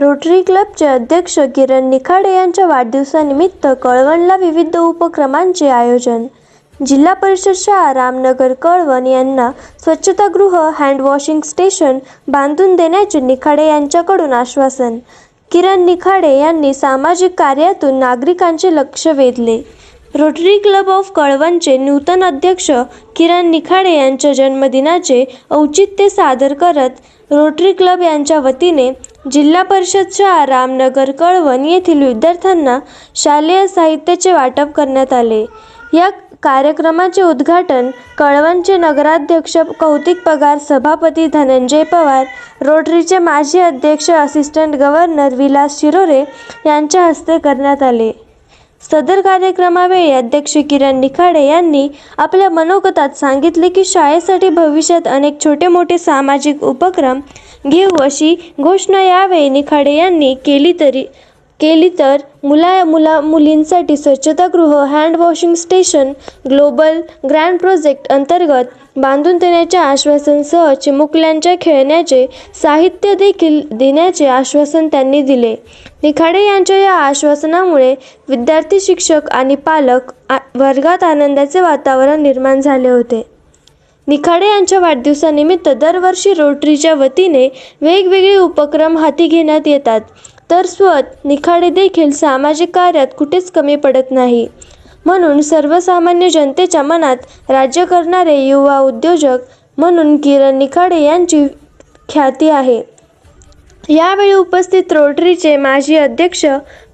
Rotary क्लबचे अध्यक्ष किरण निखाडे यांच्या वाढदिवसानिमित्त कळवणला विविध उपक्रमांचे आयोजन. जिल्हा परिषद शाळा रामनगर कळवण यांना स्वच्छतागृह हँडवॉशिंग स्टेशन बांधून देण्याचे निखाडे यांच्याकडून आश्वासन. किरण निखाडे यांनी सामाजिक कार्यातून नागरिकांचे लक्ष वेधले. रोटरी क्लब ऑफ कळवणचे नूतन अध्यक्ष किरण निखाडे यांच्या जन्मदिनाचे औचित्य सादर करत रोटरी क्लब यांच्या वतीने जिल्हा परिषदच्या रामनगर कळवण येथील विद्यार्थ्यांना शालेय साहित्याचे वाटप करण्यात आले. या कार्यक्रमाचे उद्घाटन कळवणचे नगराध्यक्ष कौतिक पगार सभापती धनंजय पवार रोटरीचे माजी अध्यक्ष असिस्टंट गव्हर्नर विलास शिरोरे यांच्या हस्ते करण्यात आले. सदर कार्यक्रमावेळी अध्यक्ष किरण निखाडे यांनी आपल्या मनोगतात सांगितले की शाळेसाठी भविष्यात अनेक छोटे मोठे सामाजिक उपक्रम घेऊ अशी घोषणा यावेळी निखाडे यांनी केली तरी केली तर मुला मुला मुलींसाठी स्वच्छतागृह hand washing station global grant project अंतर्गत बांधून देण्याच्या आश्वासनसह चिमुकल्यांच्या खेळण्याचे साहित्य देखील देण्याचे आश्वासन त्यांनी दिले. निखाडे यांच्या या आश्वासनामुळे विद्यार्थी शिक्षक आणि पालक आ- वर्गात आनंदाचे वातावरण निर्माण झाले होते. निखाडे यांच्या वाढदिवसानिमित्त दरवर्षी रोटरीच्या वतीने वेगवेगळे उपक्रम हाती घेण्यात येतात. तर स्वत निखाडे देखील सामाजिक कार्यात कुठेच कमी पडत नाही. म्हणून सर्वसामान्य जनतेच्या मनात राज्य करणारे युवा उद्योजक म्हणून किरण निखाडे यांची ख्याती आहे. यावेळी उपस्थित रोटरीचे माजी अध्यक्ष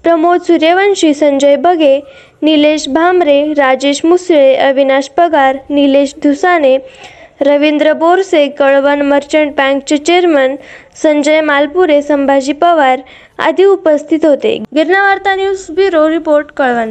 प्रमोद सूर्यवंशी संजय बगे निलेश भामरे राजेश मुसळे अविनाश पगार निलेश धुसाने रवींद्र बोरसे कळवण मर्चंट बँकचे चेअरमन संजय मालपुरे संभाजी पवार आदी उपस्थित होते. गिरणा वार्ता न्यूज ब्युरो रिपोर्ट कळवण.